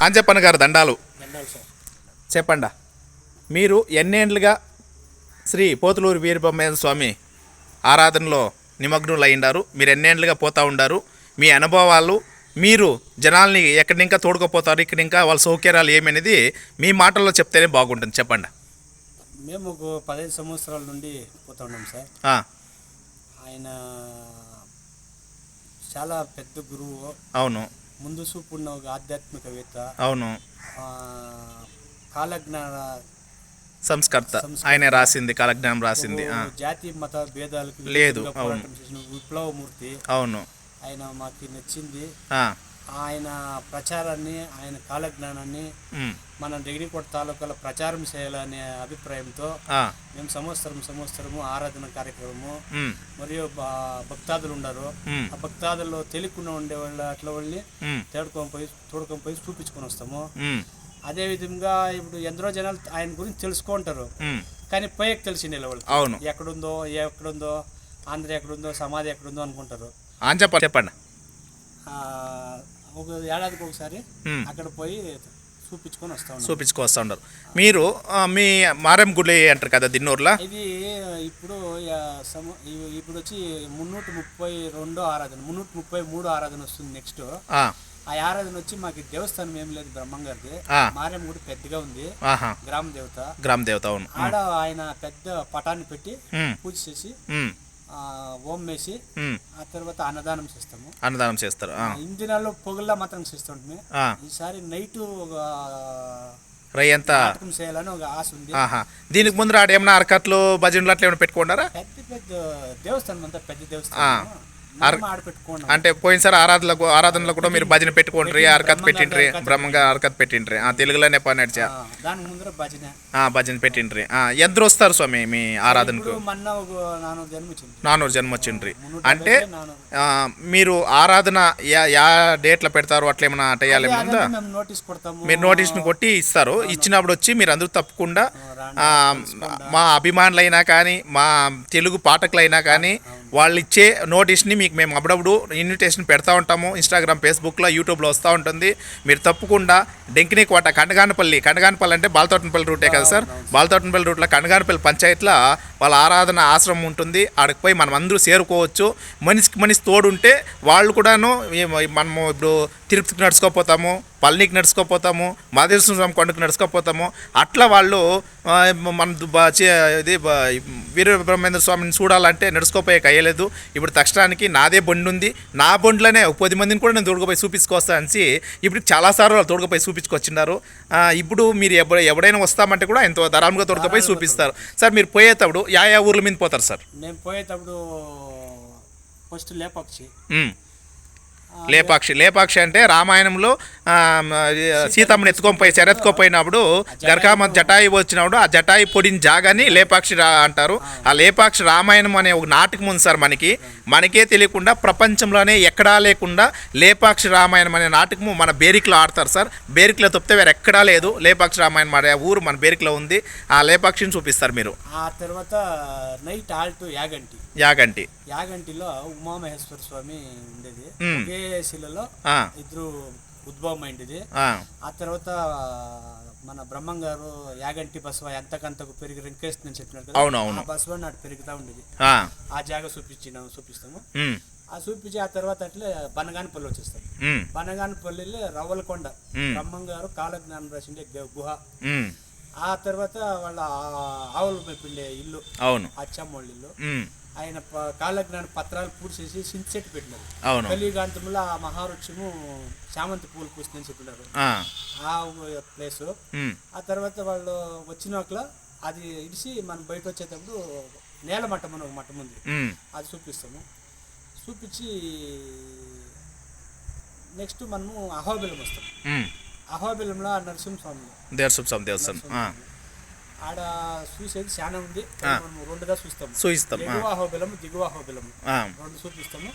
అంజప్పన్న గారు దండాలు. చెప్పండా. మీరు ఎన్నేండ్లుగా శ్రీ పోతులూరు వీరబ్రహ్మేంద్ర స్వామి ఆరాధనలో నిమగ్నులు అయిండారు మీరు ఎన్నేండ్లుగా పోతా ఉండారు? మీ అనుభవాలు మీరు జనాల్ని ఎక్కడి ఇంకా తోడుకోపోతారు ఇక్కడ ఇంకా వాళ్ళ సౌకర్యాలు ఏమనేది మీ మాటల్లో చెప్తేనే బాగుంటుంది. చెప్పండి. మేము ఒక పదహైదు సంవత్సరాల నుండి పోతా ఉన్నాం సార్. ఆయన చాలా పెద్ద గురువు. అవును. ముందు చూపు ఉన్న ఒక ఆధ్యాత్మికవేత్త అవును. ఆ, కాలజ్ఞాన సంస్కర్త. ఆయనే రాసింది కాలజ్ఞానం రాసింది జాతి మత భేదాలకు లేదు, విప్లవమూర్తి. అవును. ఆయన మాకు నచ్చింది. ఆయన ప్రచారాన్ని ఆయన కాలజ్ఞానాన్ని మన డిగ్రీకోట తాలూకాలో ప్రచారం చేయాలనే అభిప్రాయంతో మేము సంవత్సరం సంవత్సరము ఆరాధన కార్యక్రమము మరియు భక్తాదులు ఉన్నారు ఉమ్, ఆ భక్తాదుల్లో తెలియకుండా ఉండే వాళ్ళ అట్లా వాళ్ళని తేడుకొని పోయి తోడుకొని పోయి చూపించుకొని వస్తాము. అదే విధంగా ఇప్పుడు ఎందరో జనాలు ఆయన గురించి తెలుసుకుంటారు కానీ పోయేకి తెలిసింది అవును. ఎక్కడుందో ఎక్కడుందో ఆంధ్ర ఎక్కడుందో సమాధి ఎక్కడుందో అనుకుంటారు. చెప్పండి. ఆ, ఒక ఏడాదికి ఒకసారి. అక్కడ పోయి చూపించుకొని వస్తా ఉన్నాం. చూపించుకొస్తా ఉన్నారు. మీరు మీ మారం గుడి అంటారు కదా దిన్నూరులో? ఇది ఇప్పుడు ఇప్పుడు వచ్చి మున్నూట ముప్పై రెండో ఆరాధన మున్నూట ముప్పై మూడో ఆరాధన వస్తుంది నెక్స్ట్. ఆ, ఆరాధన వచ్చి మాకు దేవస్థానం ఏం లేదు బ్రహ్మంగారిది. మారేం గుడి పెద్దగా ఉంది. గ్రామ దేవత. గ్రామ దేవత అవును. ఆడ ఆయన పెద్ద పటాన్ని పెట్టి పూజ చేసి ఓం వేసి ఆ తర్వాత అన్నదానం చేస్తాము. అన్నదానం చేస్తారు దినాల్లో పొగల్లా మాత్రం చేస్తుంటే ఈసారి నైట్ ఒక రై అంతా నాటకం చేయాలని ఒక ఆశ ఉంది. దీనికి ముందు ఆడ ఏమన్నా అరకట్లు భజనలు అట్లా ఏమైనా పెట్టుకున్నారా పెద్ద పెద్ద దేవస్థానం అంతా పెద్ద దేవస్థానం అంటే పోయినసారి ఆరాధనలకు ఆరాధనలో కూడా మీరు భజన పెట్టుకోండి అరకత్ పెట్టిండ్రి బ్రహ్మంగా అరకత్ పెట్టిండ్రి. ఆ తెలుగులోనే పని భజన. పెట్టిండ్రి. ఆ ఎందరు వస్తారు స్వామి మీ ఆరాధనకు. నానూరు జన్మ వచ్చిండ్రి. అంటే మీరు ఆరాధన యా డేట్లో పెడతారు అట్లా ఏమైనా కొడతాము. మీరు నోటీస్ని కొట్టి ఇస్తారు. ఇచ్చినప్పుడు వచ్చి మీరు అందరూ తప్పకుండా మా అభిమానులైనా కానీ మా తెలుగు పాఠకులైనా కానీ వాళ్ళు ఇచ్చే నోటీస్ని మీకు మేము అప్పుడప్పుడు ఇన్విటేషన్ పెడతా ఉంటాము. ఇన్స్టాగ్రామ్ ఫేస్బుక్లో యూట్యూబ్లో వస్తూ ఉంటుంది. మీరు తప్పకుండా డెంకినీ కోట కండగానపల్లి కండగానపల్లి అంటే బాలతోటనపల్లి రూటే కదా సార్? బాలతోటనపల్లి రూట్లో కండగానపల్లి పంచాయతీలో వాళ్ళ ఆరాధన ఆశ్రమం ఉంటుంది. ఆడికి పోయి మనం అందరూ చేరుకోవచ్చు. మనిషికి మనిషి తోడుంటే వాళ్ళు కూడాను మనము ఇప్పుడు తిరుపతికి నడుచుకోపోతాము పళనికి నడుచుకోపోతాము మాదేశ్వర స్వామి కొండకు నడుచుకోపోతాము. అట్లా వాళ్ళు మన ఇది బా- వీర బ్రహ్మేంద్ర స్వామిని చూడాలంటే నడుచుకోపోయే అయ్యలేదు. ఇప్పుడు తక్షణానికి నాదే బండి ఉంది నా బండిలోనే ఒక పది మందిని కూడా నేను తోడుకుపోయి చూపించుకొస్తా అని ఇప్పుడు చాలాసార్లు వాళ్ళు తోడుకుపోయి చూపించుకొచ్చినారు ఇప్పుడు మీరు ఎప్పుడు ఎవడైనా వస్తామంటే కూడా ఎంతో ధరాలుగా తోడుకుపోయి చూపిస్తారు. సార్ మీరు పోయేటప్పుడు యా యా ఊర్ల మీద పోతారు సార్. మేము పోయేటప్పుడు ఫస్ట్ లేపక్షి. లేపాక్షి. లేపాక్షి అంటే రామాయణంలో సీతమ్మని ఎత్తుకొని పోయి చెరెత్తుకోపోయినప్పుడు గరకామ జటాయి వచ్చినప్పుడు ఆ జటాయి పొడిన జాగాని లేపాక్షి రా అంటారు. ఆ లేపాక్షి రామాయణం అనే ఒక నాటకం ఉంది సార్ మనకి. మనకే తెలియకుండా ప్రపంచంలోనే ఎక్కడా లేకుండా లేపాక్షి రామాయణం అనే నాటకము మన బేరిక్లో ఆడతారు సార్. బేరిక్లో తప్పితే వేరే ఎక్కడా లేదు. లేపాక్షి రామాయణం అనే ఊరు మన బేరిక్లో ఉంది. ఆ లేపాక్షిని చూపిస్తారు మీరు. ఆ తర్వాత నైట్ ఆల్ట్ యాగంటి. యాగంటి. యాగంటిలో ఉమామహేశ్వర స్వామి ఉండేది. ఒకే శిలలో ఇద్దరు ఉద్భవం అయింది ఆ, తర్వాత మన బ్రహ్మం గారు యాగంటి బసవ ఎంతకంతకు పెరిగి వెంకటేశ్వర చెప్పినారు కదా అవును, అవును. ఆ బసవ నాటి పెరుగుతూ ఉండేది. ఆ, జాగా చూపించిన చూపిస్తాము. ఆ చూపించి ఆ తర్వాత అట్లే బనగానపల్లి వచ్చేస్తాం. బనగానపల్లిలో రవ్వలకొండ. బ్రహ్మం గారు కాలజ్ఞానం రాసిండే గుహ. ఆ తర్వాత వాళ్ళ ఆవులు మెప్పిండే ఇల్లు అవును. అచ్చమ్మోళ్ళ ఇల్లు. ఆయన కాలజ్ఞాన పత్రాలు పూడ్చేసి సించెట్టు పెట్టినారు. అవును. కలియుగాంతంలో ఆ మహావృక్షము చామంతి పూలు పూస్తుందని చెప్పినారు. ఆ, ప్లేస్. ఆ తర్వాత వాళ్ళు వచ్చినాకల అది ఇడిసి మనం బయట వచ్చేటప్పుడు నేల మట్టం అని ఒక మట్టం ఉంది. అది చూపిస్తాము. చూపించి నెక్స్ట్ మనము అహోబిలం వస్తాం. అహోబిలంలో నరసింహస్వామి. దేవసం దేవస్థానం. ఆడ చూసేది చాలా ఉంది. ఆ. మనము రెండుగా చూస్తాము. చూయిస్తాం. ఆ, ఎగువ అహోబిలము దిగువ అహోబిలము. ఆ, రెండు చూపిస్తాము.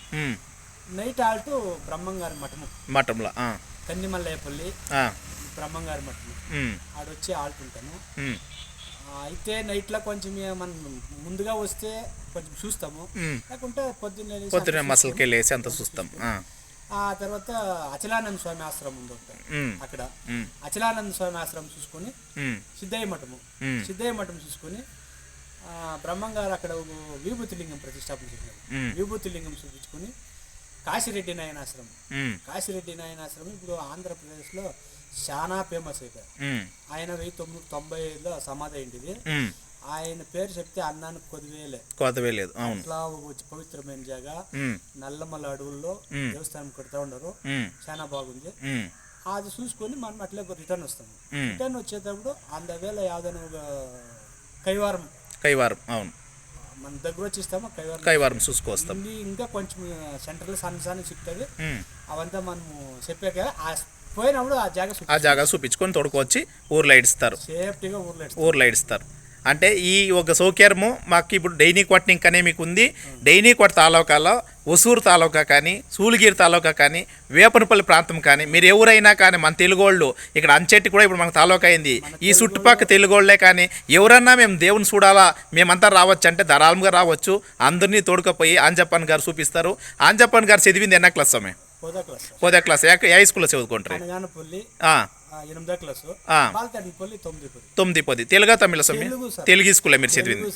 నైట్ ఆల్ట్ బ్రహ్మంగారి మఠము. మఠంలో ఆ, బ్రహ్మంగారి మఠము. ఆడొచ్చి ఆల్ట్ ఉంటాను అయితే నైట్లో కొంచెం ఇక మనం ముందుగా వస్తే కొంచెం చూస్తాము. లేకుంటే పొద్దున్నే లేచి పొద్దున అంతా మసలకి వెళ్ళేసి అంత చూస్తాం. ఆ, తర్వాత అచలానంద స్వామి ఆశ్రమం ఉంది అక్కడ. అచలానంద స్వామి ఆశ్రమం చూసుకొని సిద్ధయ్య మఠము. సిద్ధయ్య మఠం చూసుకొని బ్రహ్మంగారు అక్కడ విభూతిలింగం ప్రతిష్టాపన మ్మ్. విభూతిలింగం చూపించుకొని కాశిరెడ్డి నాయన ఆశ్రమం. కాశిరెడ్డి నాయన ఆశ్రమం ఇప్పుడు ఆంధ్రప్రదేశ్లో చాలా ఫేమస్ అయిపోయారు ఆయన వెయ్యి తొమ్మిది తొంభై ఐదులో సమాధి అయింది. ఆయన పేరు చెప్తే అన్నానికి కొద్దివేలే. కొత్తవే లేదు అవును. అట్లా పవిత్రమైన జాగా నల్లమల్ల అడవుల్లో. దేవస్థానం కడతా ఉమ్, చాలా బాగుంది. అది చూసుకొని మనం అట్లే రిటర్న్ వస్తాము. రిటర్న్ వచ్చేటప్పుడు అందువేళ యాదన ఒక కైవారం. కైవారం అవును. మన దగ్గర వచ్చి ఇస్తాము కైవారం. కైవారం చూసుకొస్తాం. ఇంకా కొంచెం సెంటర్లో సన్న సన్న చిక్కుతుంది ఉమ్. అవంతా మనము చెప్పాక ఆ పోయినప్పుడు ఆ జాగా ఆ జాగా చూపించుకొని తోడుకొచ్చి ఊర్లో ఇడుస్తారు సేఫ్టీగా ఊర్లో. ఊర్లో ఇడుస్తారు అంటే ఈ ఒక సౌకర్యము మాకు ఇప్పుడు డైనీ కొట్టింగ్ అనే మీకు ఉంది డైనీ కొట్ట తాలూకాలో ఒసూరు తాలూకా కానీ సూలిగిరి తాలూకా కానీ వేపనపల్లి ప్రాంతం కానీ మీరు ఎవరైనా కానీ మన తెలుగోళ్ళు ఇక్కడ అంచెట్టి కూడా ఇప్పుడు మనకు తాలూకా అయింది. ఈ చుట్టుపక్కల తెలుగోళ్ళే కానీ ఎవరన్నా మేము దేవుని చూడాలా మేమంతా రావచ్చు అంటే ధారాళంగా రావచ్చు. అందరినీ తోడుకపోయి ఆంజప్పన్ గారు చూపిస్తారు. ఆంజప్పన్ గారు చదివింది ఎన్న క్లాస్ సమయం పోదా క్లాస్. పోదే క్లాస్. ఏ ఏ స్కూల్లో చదువుకుంటారు? ఎనిమిదో క్లాసు. తొమ్మిది పది. తెలుగా తమిళ సమయం తెలుగు స్కూల్లో మీరు చదివింది.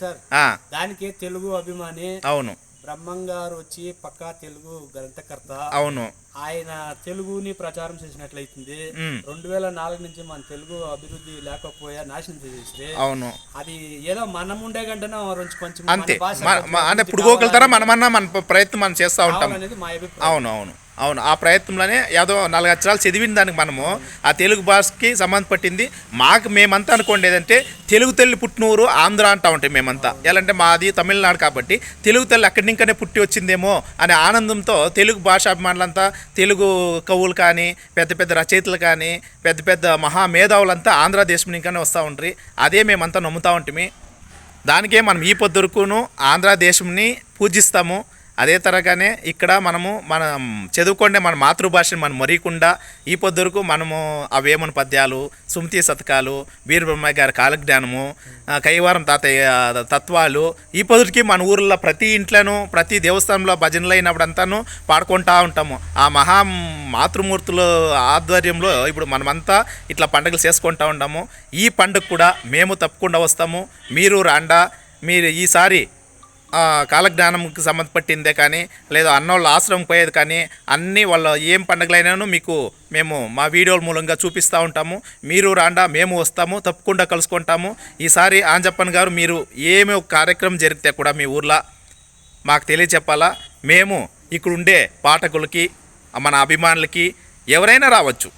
దానికి తెలుగు అభిమాని అవును. బ్రహ్మంగారు వచ్చి పక్కా తెలుగు గ్రంథకర్త. అవును. ఆయన తెలుగుని ప్రచారం చేసినట్లయితుంది. రెండు వేల నాలుగు నుంచి మన తెలుగు అభివృద్ధి లేకపోయా నాశనం చేసేసి అవును. అది ఏదో మనం ఉండే గంటనే కొంచెం అంతే. మన మన- మన- అంటే మనమన్నా మన ప- ప్రయత్నం మనం చేస్తూ ఉంటాం. కావాలనేది మా అభిప్రాయం. అవును అవును. అవును ఆ ప్రయత్నంలోనే ఏదో నాలుగు అక్షరాలు చదివిన దానికి మనము ఆ తెలుగు భాషకి సంబంధపట్టింది మాకు మేమంతా అనుకోండి ఏదంటే తెలుగు తల్లి పుట్టినూరు ఆంధ్ర అంటా ఉంటాం మేమంతా. ఎలా అంటే మాది తమిళనాడు కాబట్టి తెలుగు తల్లి అక్కడి నుంకనే పుట్టి వచ్చిందేమో అనే ఆనందంతో తెలుగు భాషాభిమానులంతా తెలుగు కవులు కానీ పెద్ద పెద్ద రచయితలు కానీ పెద్ద పెద్ద మహామేధావులంతా ఆంధ్రదేశం నుంకనే వస్తూ ఉంటారు అదే మేమంతా నమ్ముతూ ఉంటుంది దానికే మనం ఈ పొద్దురుకును ఆంధ్రదేశంని పూజిస్తాము. అదే తరగానే ఇక్కడ మనము మనం చదువుకుంటే మన మాతృభాషని మనం మరీకుండా ఈ పొద్దురుకు మనము ఆ వేమన పద్యాలు సుమతి శతకాలు వీరబ్రహ్మయ్య గారి కాలజ్ఞానము కైవారం తాతయ్య తత్వాలు ఈ పొద్దుకి మన ఊర్లో ప్రతి ఇంట్లోనూ ప్రతి దేవస్థానంలో భజనలు అయినప్పుడంతాను పాడుకుంటా ఉంటాము. ఆ మహా మాతృమూర్తుల ఆధ్వర్యంలో ఇప్పుడు మనమంతా ఇట్లా పండుగలు చేసుకుంటా ఉంటాము ఈ పండుగ కూడా మేము తప్పకుండా వస్తాము. మీరు రాండా మీరు ఈసారి కాలజ్ఞానంకి సంబంధపట్టిందే కానీ లేదా అన్నోళ్ళ ఆశ్రమం పోయేది కానీ అన్నీ వాళ్ళ ఏం పండుగలైనాను మీకు మేము మా వీడియోల మూలంగా చూపిస్తూ ఉంటాము. మీరు రాండా మేము వస్తాము తప్పకుండా కలుసుకుంటాము. ఈసారి ఆంజప్పన్ గారు మీరు ఏమి ఒక కార్యక్రమం జరిగితే కూడా మీ ఊర్లో మాకు తెలియచెప్పాలా? మేము ఇక్కడుండే పాఠకులకి మన అభిమానులకి ఎవరైనా రావచ్చు.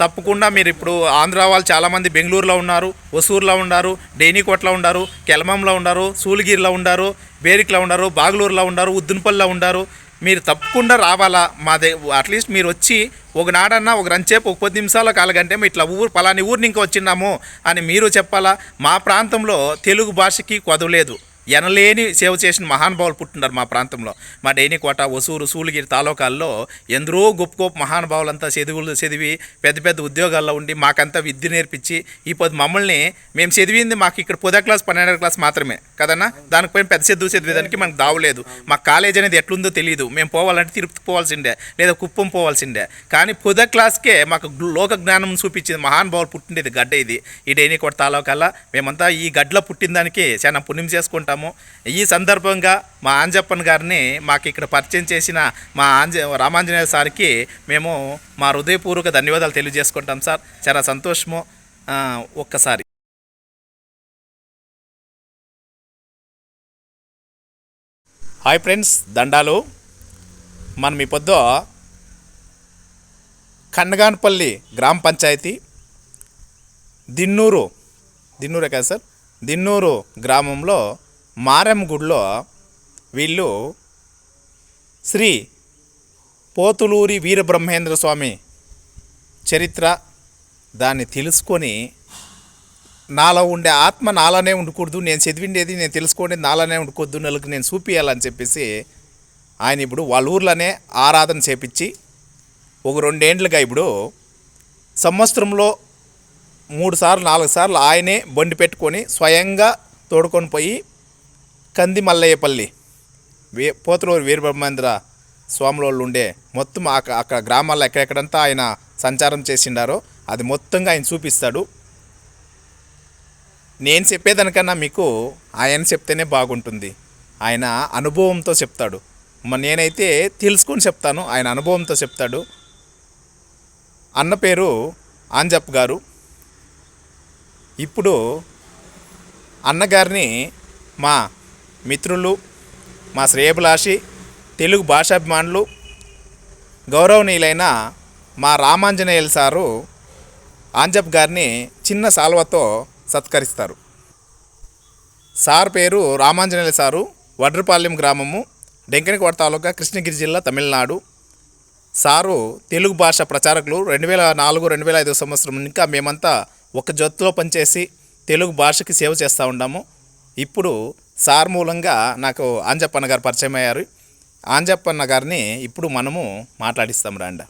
తప్పకుండా మీరు ఇప్పుడు ఆంధ్ర వాళ్ళు చాలామంది బెంగళూరులో ఉన్నారు ఒసూరులో ఉన్నారు డేనికోట్లో ఉన్నారు కెలమంలో ఉన్నారు సూలిగిరిలో ఉన్నారు బేరిక్లో ఉన్నారు బాగలూరులో ఉన్నారు ఉద్దునపల్లిలో ఉన్నారు. మీరు తప్పకుండా రావాలా? మా దే అట్లీస్ట్ మీరు వచ్చి ఒక నాడన్నా ఒక రంచేపు ఒక పది నిమిషాల కాలగంటే ఇట్లా ఊరు పలాని ఊరిని ఇంకా వచ్చినాము అని మీరు చెప్పాలా? మా ప్రాంతంలో తెలుగు భాషకి కొదవలేదు. ఎనలేని సేవ చేసిన మహానుభావులు పుట్టినారు మా ప్రాంతంలో. మా డైనికోట ఒసూరు సూలిగిరి తాలూకాల్లో ఎందరో గొప్ప గొప్ప మహానుభావులంతా చదువులు చదివి పెద్ద పెద్ద ఉద్యోగాల్లో ఉండి మాకంతా విద్య నేర్పించి ఈ పొద్దు మమ్మల్ని మేము చదివింది మాకు ఇక్కడ పదో క్లాస్ పన్నెండో క్లాస్ మాత్రమే. కదన్నా? దానిపైన పెద్ద చదువు చదివేదానికి మనకు దావలేదు మా కాలేజ్ అనేది ఎట్లుందో తెలియదు మేము పోవాలంటే తిరుపతి పోవాల్సిందే లేదా కుప్పం పోవాల్సిందే. కానీ పొద క్లాస్కే మాకు లోక జ్ఞానం చూపించింది మహానుభావులు పుట్టిండేది గడ్డ ఇది. ఈ డైనికోట తాలూకాల్లో మేమంతా ఈ గడ్డలో పుట్టిన దానికి చాలా పుణ్యం చేసుకుంటాం చేశాము ఈ సందర్భంగా మా ఆంజప్పన్ గారిని మాకు ఇక్కడ పరిచయం చేసిన మా ఆంజ రామాంజనేయ సార్కి మేము మా హృదయపూర్వక ధన్యవాదాలు తెలియజేసుకుంటాం సార్. చాలా సంతోషము. ఒక్కసారి. హాయ్ ఫ్రెండ్స్ దండాలు. మనం ఈ పొద్దు కన్నగానపల్లి గ్రామ పంచాయతీ దిన్నూరు. దిన్నూరే కదా సార్? దిన్నూరు గ్రామంలో మారెమ్మ గుడిలో వీళ్ళు శ్రీ పోతులూరి వీరబ్రహ్మేంద్ర స్వామి చరిత్ర దాన్ని తెలుసుకొని నాలో ఉండే ఆత్మ నాలోనే ఉండకూడదు నేను చదివిండేది నేను తెలుసుకోండి నాలోనే ఉండకూడదు నెలకు నేను చూపించాలని చెప్పేసి ఆయన ఇప్పుడు వాళ్ళ ఊర్లోనే ఆరాధన చేపించి ఒక రెండేండ్లుగా ఇప్పుడు సంవత్సరంలో మూడు సార్లు నాలుగు సార్లు ఆయనే బండి పెట్టుకొని స్వయంగా తోడుకొని పోయి కంది మల్లయ్యపల్లి వే పోతులూరు వీరబ్రహ్మేంద్ర స్వాములోళ్ళు ఉండే మొత్తం అక్కడ గ్రామాల్లో ఎక్కడెక్కడంతా ఆయన సంచారం చేసిండారో అది మొత్తంగా ఆయన చూపిస్తాడు. నేను చెప్పేదానికన్నా మీకు ఆయన చెప్తేనే బాగుంటుంది. ఆయన అనుభవంతో చెప్తాడు. నేనైతే తెలుసుకొని చెప్తాను ఆయన అనుభవంతో చెప్తాడు. అన్న పేరు ఆంజప్ గారు. ఇప్పుడు అన్నగారిని మా మిత్రులు మా శ్రేయభిలాషి తెలుగు భాషాభిమానులు గౌరవనీయులైన మా రామాంజనేయులు సారు ఆంజబ్ గారిని చిన్న సాల్వతో సత్కరిస్తారు. సార్ పేరు రామాంజనేయులు సారు వడ్రపాలెం గ్రామము డెంకనకోట తాలూకా కృష్ణగిరి జిల్లా తమిళనాడు. సారు తెలుగు భాష ప్రచారకులు రెండు వేల నాలుగు రెండు వేల ఐదు సంవత్సరం ఇంకా మేమంతా ఒక జట్టులో పనిచేసి తెలుగు భాషకి సేవ చేస్తూ ఉన్నాము ఇప్పుడు సార్ మూలంగా నాకు ఆంజప్పన్న గారు పరిచయం అయ్యారు. ఆంజప్పన్న గారిని ఇప్పుడు మనము మాట్లాడిస్తాం రాండా.